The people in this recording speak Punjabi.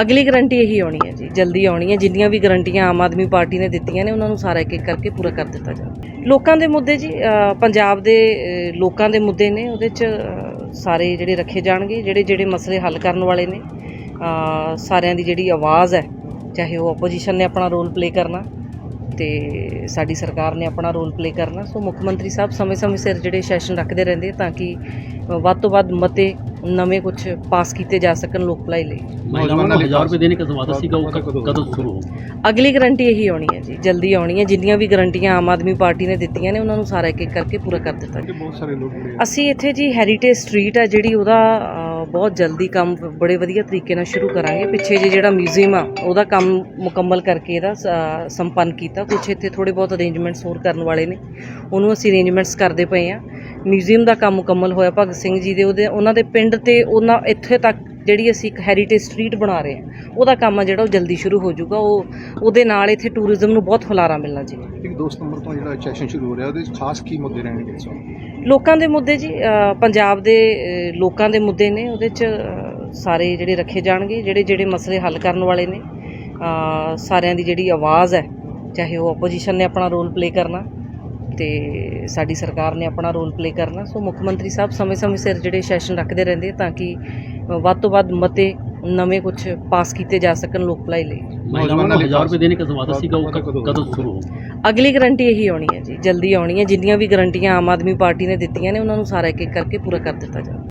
ਅਗਲੀ ਗਰੰਟੀ ਇਹੀ ਆਉਣੀ ਹੈ ਜੀ, ਜਲਦੀ ਆਉਣੀ ਹੈ, ਜਿੰਨੀਆਂ ਵੀ ਗਰੰਟੀਆਂ ਆਮ ਆਦਮੀ ਪਾਰਟੀ ਨੇ ਦਿੱਤੀਆਂ ਨੇ, ਉਹਨਾਂ ਨੂੰ ਸਾਰਾ ਇੱਕ ਇੱਕ ਕਰਕੇ ਪੂਰਾ ਕਰ ਦਿੱਤਾ ਜਾਵੇ। ਲੋਕਾਂ ਦੇ ਮੁੱਦੇ ਜੀ ਪੰਜਾਬ ਦੇ ਲੋਕਾਂ ਦੇ ਮੁੱਦੇ ਨੇ, ਉਹਦੇ 'ਚ ਸਾਰੇ ਜਿਹੜੇ ਰੱਖੇ ਜਾਣਗੇ, ਜਿਹੜੇ ਜਿਹੜੇ ਮਸਲੇ ਹੱਲ ਕਰਨ ਵਾਲੇ ਨੇ ਸਾਰਿਆਂ ਦੀ ਜਿਹੜੀ ਆਵਾਜ਼ ਹੈ, ਚਾਹੇ ਉਹ ਆਪੋਜੀਸ਼ਨ ਨੇ ਆਪਣਾ ਰੋਲ ਪਲੇ ਕਰਨਾ ਤੇ ਸਾਡੀ ਸਰਕਾਰ ਨੇ ਆਪਣਾ ਰੋਲ ਪਲੇ ਕਰਨਾ, ਸੋ ਮੁੱਖ ਮੰਤਰੀ ਸਾਹਿਬ ਸਮੇਂ-ਸਮੇਂ ਸਿਰ ਜਿਹੜੇ ਸੈਸ਼ਨ ਰੱਖਦੇ ਰਹਿੰਦੇ ਤਾਂ ਕਿ ਵੱਧ ਤੋਂ ਵੱਧ ਮਤੇ ਨਵੇਂ ਕੁਝ ਪਾਸ ਕੀਤੇ ਜਾ ਸਕਣ ਲੋਕ ਭਲਾਈ ਲਈ। ਅਗਲੀ ਗਰੰਟੀ ਇਹੀ ਆਉਣੀ ਹੈ ਜੀ ਜਲਦੀ ਆਉਣੀ ਹੈ ਜਿੰਨੀਆਂ ਵੀ ਗਰੰਟੀਆਂ ਆਮ ਆਦਮੀ ਪਾਰਟੀ ਨੇ ਦਿੱਤੀਆਂ ਨੇ ਉਹਨਾਂ ਨੂੰ ਸਾਰਾ ਇੱਕ ਇੱਕ ਕਰਕੇ ਪੂਰਾ ਕਰ ਦਿੱਤਾ ਜੀ ਅਸੀਂ ਇੱਥੇ ਜੀ ਹੈਰੀਟੇਜ ਸਟਰੀਟ ਹੈ ਜਿਹੜੀ ਉਹਦਾ ਬਹੁਤ ਜਲਦੀ ਕੰਮ ਬੜੇ ਵਧੀਆ ਤਰੀਕੇ ਨਾਲ ਸ਼ੁਰੂ ਕਰਾਂਗੇ। ਪਿੱਛੇ ਜੇ ਜਿਹੜਾ ਮਿਊਜ਼ੀਅਮ ਆ ਉਹਦਾ ਕੰਮ ਮੁਕੰਮਲ ਕਰਕੇ ਇਹਦਾ ਸੰਪੰਨ ਕੀਤਾ। ਕੁਝ ਇੱਥੇ ਥੋੜੇ ਬਹੁਤ ਅਰੇਂਜਮੈਂਟਸ ਹੋਰ ਕਰਨ ਵਾਲੇ ਨੇ। ਉਹਨੂੰ ਅਸੀਂ ਅਰੇਂਜਮੈਂਟਸ ਕਰਦੇ ਪਏ ਆ। ਮਿਊਜ਼ੀਅਮ ਦਾ ਕੰਮ ਮੁਕੰਮਲ ਹੋਇਆ ਭਗਤ ਸਿੰਘ ਜੀ ਦੇ ਉਹਦੇ ਉਹਨਾਂ ਦੇ ਪਿੰਡ ਤੇ ਉਹਨਾਂ ਇੱਥੇ ਤੱਕ ਜਿਹੜੀ ਅਸੀਂ ਇੱਕ ਹੈਰੀਟੇਜ ਸਟਰੀਟ ਬਣਾ ਰਹੇ ਹਾਂ ਉਹਦਾ ਕੰਮ ਆ ਜਿਹੜਾ ਉਹ ਜਲਦੀ ਸ਼ੁਰੂ ਹੋ ਜਾਊਗਾ। ਉਹ ਉਹਦੇ ਨਾਲ ਇੱਥੇ ਟੂਰਿਜ਼ਮ ਨੂੰ ਬਹੁਤ ਹੁਲਾਰਾ ਮਿਲਣਾ ਜੀ। ਇੱਕ 2 ਸਤੰਬਰ ਤੋਂ ਜਿਹੜਾ ਸੈਸ਼ਨ ਸ਼ੁਰੂ ਹੋ ਰਿਹਾ ਉਹਦੇ ਖਾਸ ਕੀ ਮੁੱਦੇ ਰਹਿਣਗੇ ਇਸ ਲੋਕਾਂ ਦੇ ਮੁੱਦੇ ਜੀ ਪੰਜਾਬ ਦੇ ਲੋਕਾਂ ਦੇ ਮੁੱਦੇ ਨੇ ਉਹਦੇ 'ਚ ਸਾਰੇ ਜਿਹੜੇ ਰੱਖੇ ਜਾਣਗੇ ਜਿਹੜੇ ਜਿਹੜੇ ਮਸਲੇ ਹੱਲ ਕਰਨ ਵਾਲੇ ਨੇ। ਸਾਰਿਆਂ ਦੀ ਜਿਹੜੀ ਆਵਾਜ਼ ਹੈ ਚਾਹੇ ਉਹ ਆਪੋਜੀਸ਼ਨ ਨੇ ਆਪਣਾ ਰੋਲ ਪਲੇ ਕਰਨਾ ਤੇ ਸਾਡੀ ਸਰਕਾਰ ਨੇ ਆਪਣਾ ਰੋਲ ਪਲੇਅ ਕਰਨਾ। ਸੋ ਮੁੱਖ ਮੰਤਰੀ ਸਾਹਿਬ ਸਮੇਂ-ਸਮੇਂ ਸਿਰ ਜਿਹੜੇ ਸੈਸ਼ਨ ਰੱਖਦੇ ਰਹਿੰਦੇ ਤਾਂ ਕਿ ਵੱਧ ਤੋਂ ਵੱਧ ਮਤੇ ਨਵੇਂ ਕੁਛ ਪਾਸ ਕੀਤੇ ਜਾ ਸਕਣ ਲੋਕ ਭਲਾਈ ਲਈ। ਅਗਲੀ ਗਰੰਟੀ ਇਹੀ ਆਉਣੀ ਹੈ ਜੀ ਜਲਦੀ ਆਉਣੀ ਹੈ ਜਿੰਨੀਆਂ ਵੀ ਗਰੰਟੀਆਂ ਆਮ ਆਦਮੀ ਪਾਰਟੀ ਨੇ ਦਿੱਤੀਆਂ ਨੇ ਉਹਨਾਂ ਨੂੰ ਸਾਰਾ ਇੱਕ ਇੱਕ ਕਰਕੇ ਪੂਰਾ ਕਰ ਦਿੱਤਾ ਜਾਵੇ।